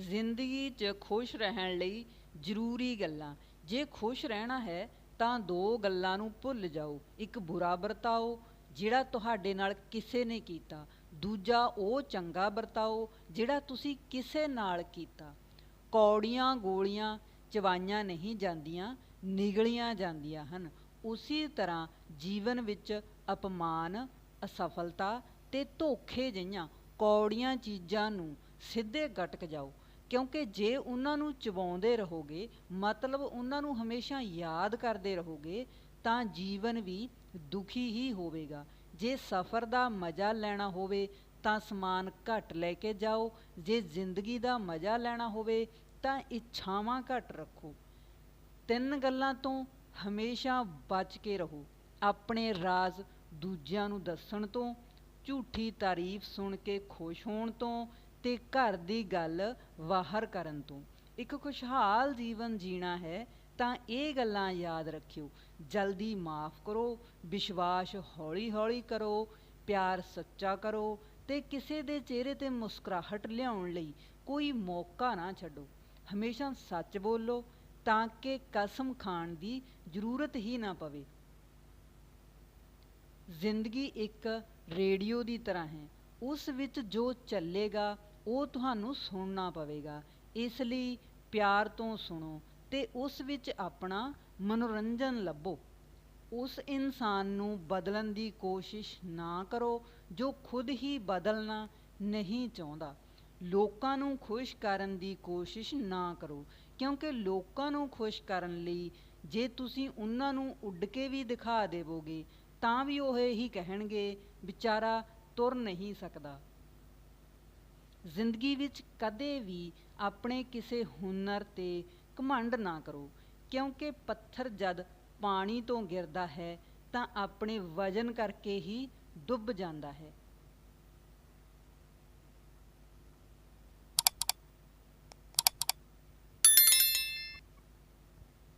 ਜ਼ਿੰਦਗੀ 'ਚ ਖੁਸ਼ ਰਹਿਣ ਲਈ ਜ਼ਰੂਰੀ ਗੱਲਾਂ। ਜੇ ਖੁਸ਼ ਰਹਿਣਾ ਹੈ, ਤਾਂ ਦੋ ਗੱਲਾਂ ਨੂੰ ਭੁੱਲ ਜਾਓ। ਇੱਕ ਬੁਰਾ ਵਰਤਾਓ, ਜਿਹੜਾ ਤੁਹਾਡੇ ਨਾਲ ਕਿਸੇ ਨੇ ਕੀਤਾ। ਦੂਜਾ ਉਹ ਚੰਗਾ ਵਰਤਾਓ, ਜਿਹੜਾ ਤੁਸੀਂ ਕਿਸੇ ਨਾਲ ਕੀਤਾ। ਕੌੜੀਆਂ ਗੋਲੀਆਂ ਚਵਾਈਆਂ ਨਹੀਂ ਜਾਂਦੀਆਂ, ਨਿਗਲੀਆਂ ਜਾਂਦੀਆਂ ਹਨ। ਉਸੇ ਤਰ੍ਹਾਂ ਜੀਵਨ ਵਿੱਚ ਅਪਮਾਨ, ਅਸਫਲਤਾ ਤੇ ਧੋਖੇ ਜਿਹੀਆਂ ਕੌੜੀਆਂ ਚੀਜ਼ਾਂ ਨੂੰ ਸਿੱਧੇ ਗਟਕ ਜਾਓ। ਕਿਉਂਕਿ ਜੇ ਉਹਨਾਂ ਨੂੰ ਚਬਾਉਂਦੇ ਰਹੋਗੇ, ਮਤਲਬ ਉਹਨਾਂ ਨੂੰ ਹਮੇਸ਼ਾ ਯਾਦ ਕਰਦੇ ਰਹੋਗੇ, ਤਾਂ ਜੀਵਨ ਵੀ ਦੁਖੀ ਹੀ ਹੋਵੇਗਾ। ਜੇ ਸਫ਼ਰ ਦਾ ਮਜ਼ਾ ਲੈਣਾ ਹੋਵੇ, ਤਾਂ ਸਮਾਨ ਘੱਟ ਲੈ ਕੇ ਜਾਓ। ਜੇ ਜ਼ਿੰਦਗੀ ਦਾ ਮਜ਼ਾ ਲੈਣਾ ਹੋਵੇ, ਤਾਂ ਇੱਛਾਵਾਂ ਘੱਟ ਰੱਖੋ। ਤਿੰਨ ਗੱਲਾਂ ਤੋਂ ਹਮੇਸ਼ਾ ਬਚ ਕੇ ਰਹੋ। ਆਪਣੇ ਰਾਜ਼ ਦੂਜਿਆਂ ਨੂੰ ਦੱਸਣ ਤੋਂ, ਝੂਠੀ ਤਾਰੀਫ ਸੁਣ ਕੇ ਖੁਸ਼ ਹੋਣ ਤੋਂ ਤੇ ਘਰ ਦੀ ਗੱਲ ਬਾਹਰ ਕਰਨ ਤੋਂ। ਇੱਕ ਖੁਸ਼ਹਾਲ ਜੀਵਨ ਜੀਣਾ ਹੈ, ਤਾਂ ਇਹ ਗੱਲਾਂ ਯਾਦ ਰੱਖਿਓ। ਜਲਦੀ ਮਾਫ ਕਰੋ, ਵਿਸ਼ਵਾਸ ਹੌਲੀ ਹੌਲੀ ਕਰੋ, ਪਿਆਰ ਸੱਚਾ ਕਰੋ ਤੇ ਕਿਸੇ ਦੇ ਚਿਹਰੇ ਤੇ ਮੁਸਕਰਾਹਟ ਲਿਆਉਣ ਲਈ ਕੋਈ ਮੌਕਾ ਨਾ ਛੱਡੋ। ਹਮੇਸ਼ਾ ਸੱਚ ਬੋਲੋ, ਤਾਂ ਕਿ ਕਸਮ ਖਾਣ ਦੀ ਜ਼ਰੂਰਤ ਹੀ ਨਾ ਪਵੇ। ਜ਼ਿੰਦਗੀ ਇੱਕ ਰੇਡੀਓ ਦੀ ਤਰ੍ਹਾਂ ਹੈ। ਉਸ ਵਿੱਚ ਜੋ ਚੱਲੇਗਾ ਉਹ ਤੁਹਾਨੂੰ ਸੁਣਨਾ ਪਵੇਗਾ। ਇਸ ਲਈ ਪਿਆਰ ਤੋਂ ਸੁਣੋ ਤੇ ਉਸ ਵਿੱਚ ਆਪਣਾ ਮਨੋਰੰਜਨ ਲੱਭੋ। ਉਸ ਇਨਸਾਨ ਨੂੰ ਬਦਲਣ ਦੀ ਕੋਸ਼ਿਸ਼ ਨਾ ਕਰੋ, ਜੋ ਖੁਦ ਹੀ ਬਦਲਣਾ ਨਹੀਂ ਚਾਹੁੰਦਾ। ਲੋਕਾਂ ਨੂੰ ਖੁਸ਼ ਕਰਨ ਦੀ ਕੋਸ਼ਿਸ਼ ਨਾ ਕਰੋ, ਕਿਉਂਕਿ ਲੋਕਾਂ ਨੂੰ ਖੁਸ਼ ਕਰਨ ਲਈ ਜੇ ਤੁਸੀਂ ਉਹਨਾਂ ਨੂੰ ਉੱਡ ਕੇ ਵੀ ਦਿਖਾ ਦੇਵੋਗੇ, ਤਾਂ ਵੀ ਉਹ ਇਹੀ ਕਹਿਣਗੇ, ਵਿਚਾਰਾ ਤੁਰ ਨਹੀਂ ਸਕਦਾ। ਜ਼ਿੰਦਗੀ ਵਿੱਚ ਕਦੇ ਵੀ ਆਪਣੇ ਕਿਸੇ ਹੁਨਰ ਤੇ ਘਮੰਡ ਨਾ ਕਰੋ। ਕਿਉਂਕਿ ਪੱਥਰ ਜਦ ਪਾਣੀ ਤੋਂ ਗਿਰਦਾ ਹੈ, ਤਾਂ ਆਪਣੇ ਵਜਨ ਕਰਕੇ ਹੀ ਡੁੱਬ ਜਾਂਦਾ ਹੈ।